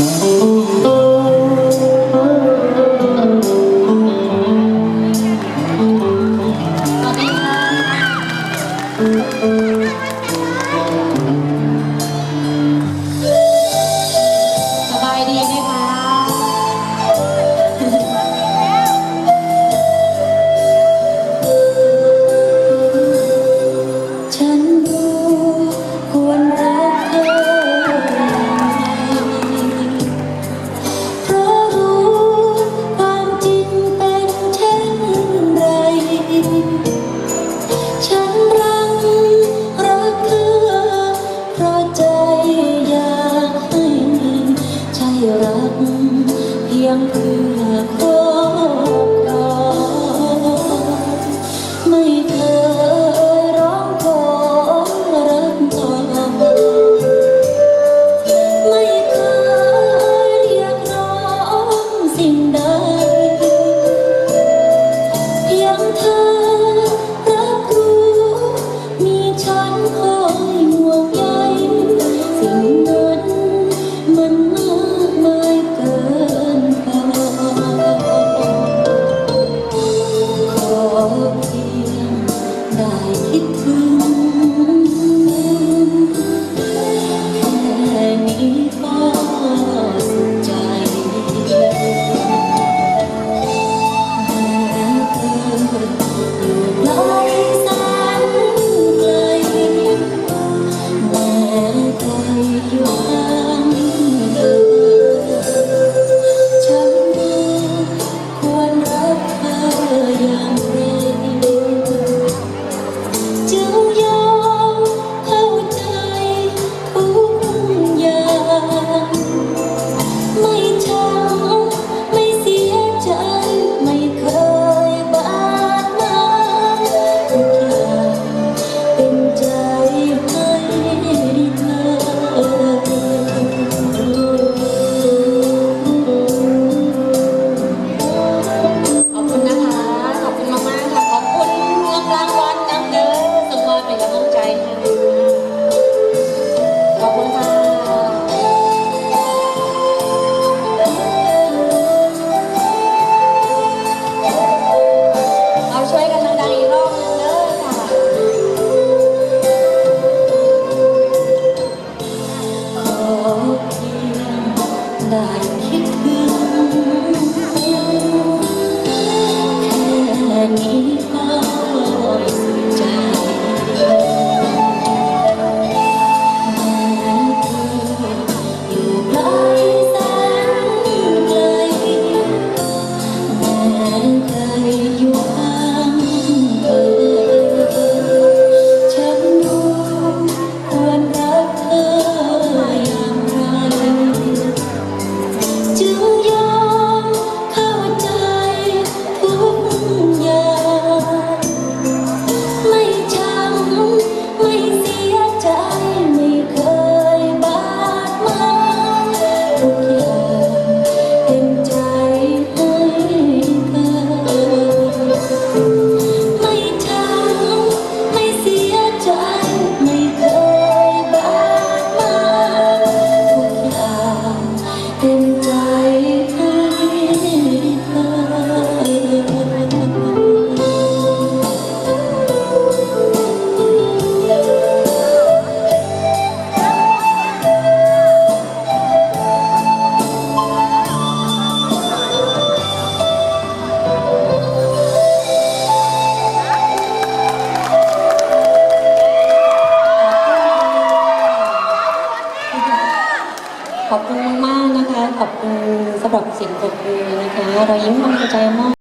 Música me Oh. ขอบคุณมากนะคะ ขอบคุณสำหรับเสียงขอบคุณนะคะ เรายิ้มควางใจมาก